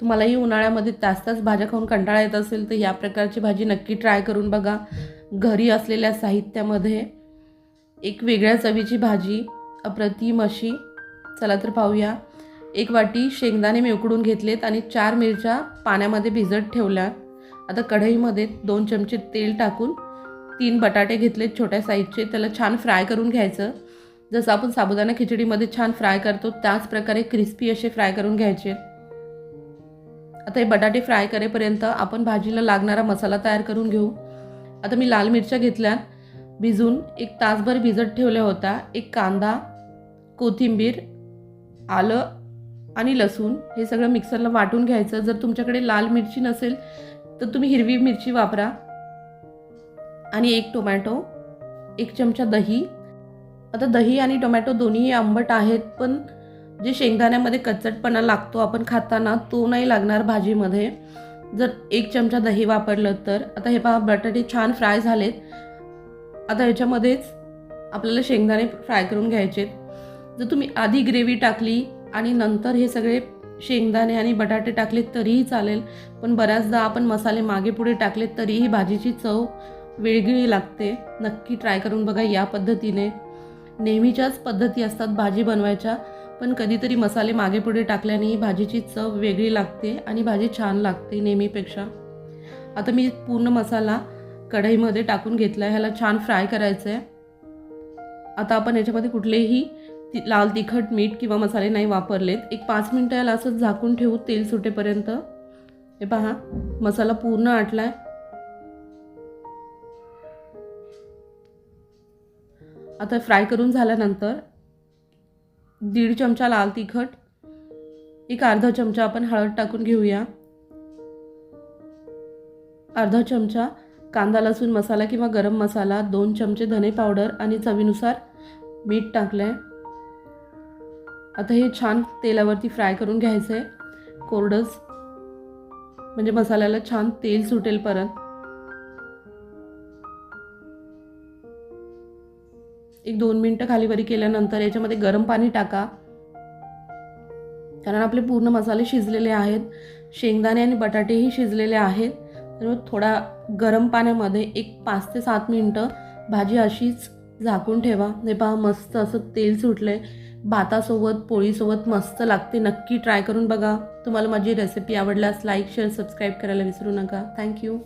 तुम्हालाही उन्हाळ्यामध्ये तास तास भाज्या खाऊन कंटाळा येत असेल तर या प्रकारची भाजी नक्की ट्राय करून बघा. घरी असलेल्या साहित्यामध्ये एक वेगळ्या चवीची भाजी अप्रतिम अशी. चला तर पाहूया. एक वाटी शेंगदाणे मी उकडून घेतलेत आणि चार मिरच्या पाण्यामध्ये भिजत ठेवल्या. आता कढईमध्ये दोन चमचे तेल टाकून तीन बटाटे घेतलेत छोट्या साईजचे. त्याला छान फ्राय करून घ्यायचं. जसं आपण साबुदाणा खिचडीमध्ये छान फ्राय करतो त्याच प्रकारे क्रिस्पी असे फ्राय करून घ्यायचे. आता हे बटाटे फ्राय करेपर्यंत आपण भाजीला लागणारा मसाला तयार करून घेऊ. आता मी लाल मिरच्या घेतल्या. भिजून एक तासभर भिजत ठेवल्या होत्या. एक कांदा कोथिंबीर आलं आणि लसूण हे सगळं मिक्सरला वाटून घ्यायचं. जर तुमच्याकडे लाल मिरची नसेल तर तुम्ही हिरवी मिरची वापरा. आणि एक टोमॅटो एक चमचा दही. आता दही आणि टोमॅटो दोन्ही आंबट आहेत पण जे शेंगदाण्यामध्ये कच्चटपणा लागतो आपण खाताना तो नाही लागणार भाजीमध्ये. जर एक चमचा दही वापरलं तर. आता हे पहा बटाटे छान फ्राय झालेत. आता ह्याच्यामध्येच आपल्याला शेंगदाणे फ्राय करून घ्यायचे जर तुम्ही आधी ग्रेव्ही टाकली आणि नंतर हे सगळे शेंगदाणे आणि बटाटे टाकले तरीही चालेल. पण बऱ्याचदा आपण मसाले मागे पुढे टाकले तरीही भाजीची चव वेगळी लागते. नक्की ट्राय करून बघा या पद्धतीने. नेहमीच्याच पद्धती असतात भाजी बनवायच्या. पण कधीतरी मसाले मागे पुढे टाकल्याने ही भाजीची चव वेगळी लागते आणि भाजी छान लागते नेहमीपेक्षा. आता मी पूर्ण मसाला कढईमध्ये टाकून घेतला आहे ह्याला छान फ्राय करायचं आहे आता आपण याच्यामध्ये कुठलेही ती लाल तिखट मीठ किंवा मसाले नाही वापरलेत. एक पाच मिनटं याला असं झाकून ठेवू तेल सुटेपर्यंत. हे पहा मसाला पूर्ण आटलाय. आता फ्राय करून झाल्यानंतर दीड चमचा लाल तिखट एक अर्धा चमचा आपण हळद टाकून घेऊया. अर्धा चमचा कांदा लसूण मसाला किंवा गरम मसाला दोन चमचे धने पावडर आणि चवीनुसार मीठ टाकलं आहे आता हे छान तेलावरती फ्राय करून घ्यायचं आहे कोरडंच म्हणजे मसाल्याला छान तेल सुटेल परत. एक दोन मिनटं खालीवरी केल्यानंतर याच्यामध्ये गरम पाणी टाका. कारण आपले पूर्ण मसाले शिजलेले आहेत. शेंगदाणे आणि बटाटेही शिजलेले आहेत. तर थोडा गरम पाण्यामध्ये एक पाच ते सात मिनटं भाजी अशीच झाकून ठेवा. हे पहा मस्त असं तेल सुटलंय. भातासोबत पोळीसोबत मस्त लागते. नक्की ट्राय करून बघा. तुम्हाला माझी रेसिपी आवडल्यास लाईक शेअर सबस्क्राईब करायला विसरू नका. थँक्यू